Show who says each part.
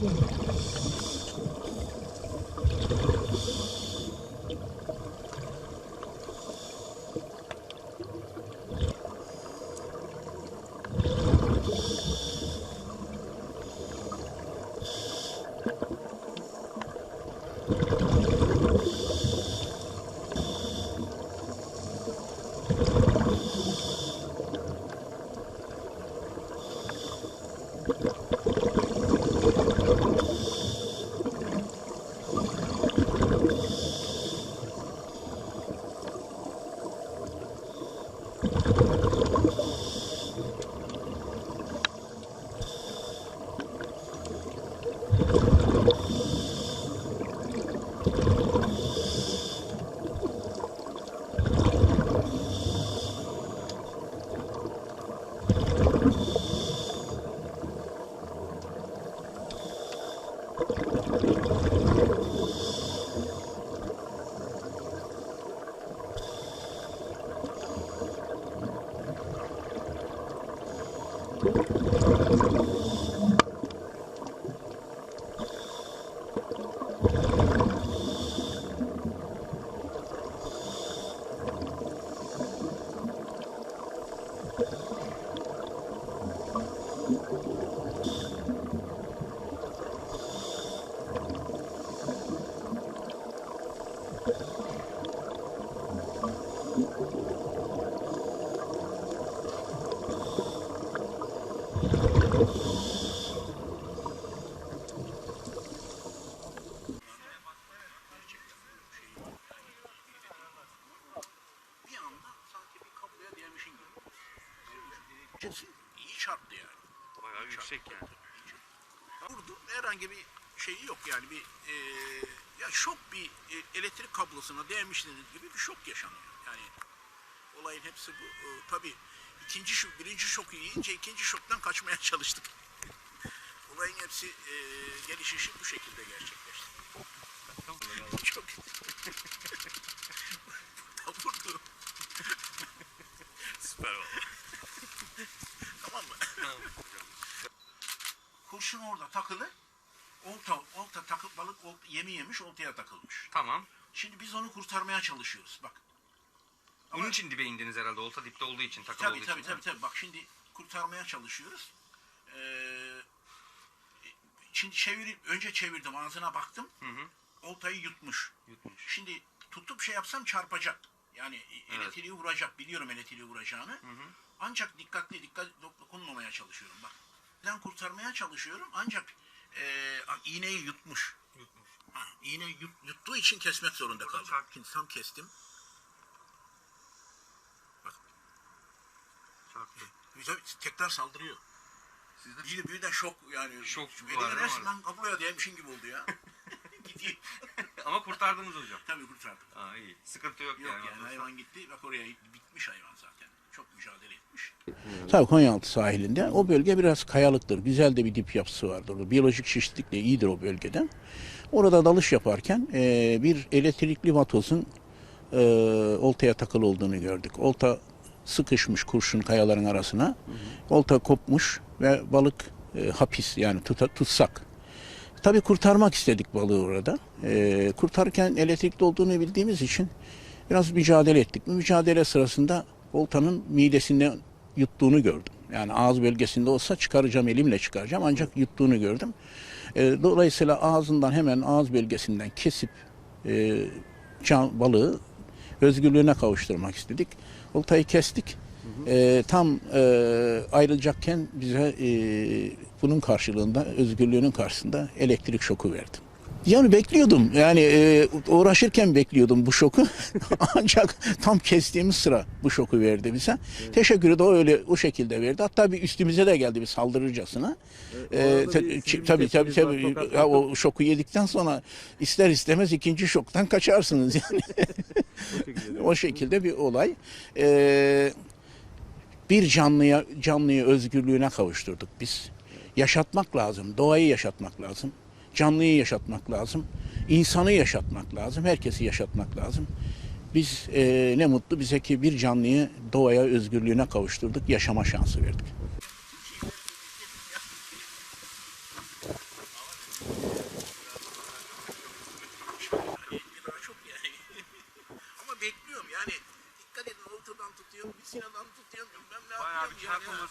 Speaker 1: bir you iyi çarptı yani.
Speaker 2: Bayağı yüksek yani.
Speaker 1: Vurdu. Herhangi bir şeyi yok yani bir e, ya şok bir e, elektrik kablosuna değmişsiniz gibi bir şok yaşanıyor. Yani olayın hepsi bu. E, tabii ikinci şok, birinci şoku yiyince ikinci şoktan kaçmaya çalıştık. Olayın hepsi e, gelişişi bu şekilde gerçekleşti. Çok vurdu.
Speaker 2: Süper oldu.
Speaker 1: Tamam mı? Kurşun orada takılı. Olta, olta takıp balık olta, yemi yemiş oltaya takılmış.
Speaker 2: Tamam.
Speaker 1: Şimdi biz onu kurtarmaya çalışıyoruz. Bak. Ama-
Speaker 2: Bunun için dibe indiniz herhalde. Olta dipte olduğu için, takılı
Speaker 1: Tabii
Speaker 2: olduğu
Speaker 1: tabii
Speaker 2: için.
Speaker 1: tabii tabii. Bak şimdi kurtarmaya çalışıyoruz. Ee, şimdi çevir, önce çevirdim ağzına baktım.
Speaker 2: Hı hı.
Speaker 1: Oltayı yutmuş.
Speaker 2: Yutmuş.
Speaker 1: Şimdi tutup şey yapsam çarpacak. Yani elektriği vuracak. Biliyorum elektriği vuracağını. Ancak dikkatli dikkat dokunmamaya çalışıyorum bak. Ben kurtarmaya çalışıyorum ancak e, iğneyi yutmuş.
Speaker 2: Yutmuş.
Speaker 1: Ha, iğne yut, yuttuğu için kesmek zorunda
Speaker 2: Burada
Speaker 1: kaldım.
Speaker 2: çarp-
Speaker 1: Şimdi tam kestim. Bak
Speaker 2: Çarptı.
Speaker 1: tekrar saldırıyor.
Speaker 2: Sizde
Speaker 1: Bir, birden şok yani.
Speaker 2: Şok var,
Speaker 1: resmen kapıya değmişin gibi oldu ya. Gidiyor.
Speaker 2: Ama kurtardınız hocam.
Speaker 1: Tabii kurtardım.
Speaker 2: Aa iyi. Sıkıntı yok,
Speaker 1: Yok
Speaker 2: yani.
Speaker 1: yani hayvan gitti. Bak oraya bitmiş hayvan zaten.
Speaker 3: Tabii Konyaaltı sahilinde. O bölge biraz kayalıktır. Güzel de bir dip yapısı vardır. Biyolojik çeşitlilik de iyidir o bölgeden. Orada dalış yaparken e, bir elektrikli vatozun e, oltaya takılı olduğunu gördük. Olta sıkışmış kurşun kayaların arasına. Olta kopmuş ve balık e, hapis yani tuta, tutsak. Tabii kurtarmak istedik balığı orada. E, kurtarırken elektrikli olduğunu bildiğimiz için biraz mücadele ettik. Mücadele sırasında oltanın midesinden yuttuğunu gördüm. Yani ağız bölgesinde olsa çıkaracağım elimle çıkaracağım ancak yuttuğunu gördüm. E, dolayısıyla ağzından hemen ağız bölgesinden kesip e, can, balığı özgürlüğüne kavuşturmak istedik. Oltayı kestik. E, tam e, ayrılacakken bize e, bunun karşılığında özgürlüğünün karşısında elektrik şoku verdi. Yani bekliyordum. Yani e, uğraşırken bekliyordum bu şoku. Ancak tam kestiğimiz sıra bu şoku verdi bize. Teşekkürü de o öyle o şekilde verdi. Hatta bir üstümüze de geldi bir saldırırcasına. E,
Speaker 4: orada
Speaker 3: te- tabii tabii
Speaker 4: var,
Speaker 3: tabii.
Speaker 4: tokat
Speaker 3: Ya, o şoku yedikten sonra ister istemez ikinci şoktan kaçarsınız yani.
Speaker 4: O şekilde.
Speaker 3: o şekilde bir olay. E, bir canlıya canlıyı özgürlüğüne kavuşturduk biz. Yaşatmak lazım, doğayı yaşatmak lazım, Canlıyı yaşatmak lazım. İnsanı yaşatmak lazım. Herkesi yaşatmak lazım. Biz e, ne mutlu bize ki bir canlıyı doğaya özgürlüğüne kavuşturduk, yaşama şansı verdik. yani. Dikkat edin ortadan
Speaker 2: tutuyorum, bir
Speaker 3: tutuyorum. Ben
Speaker 2: ne yapıyorum yani.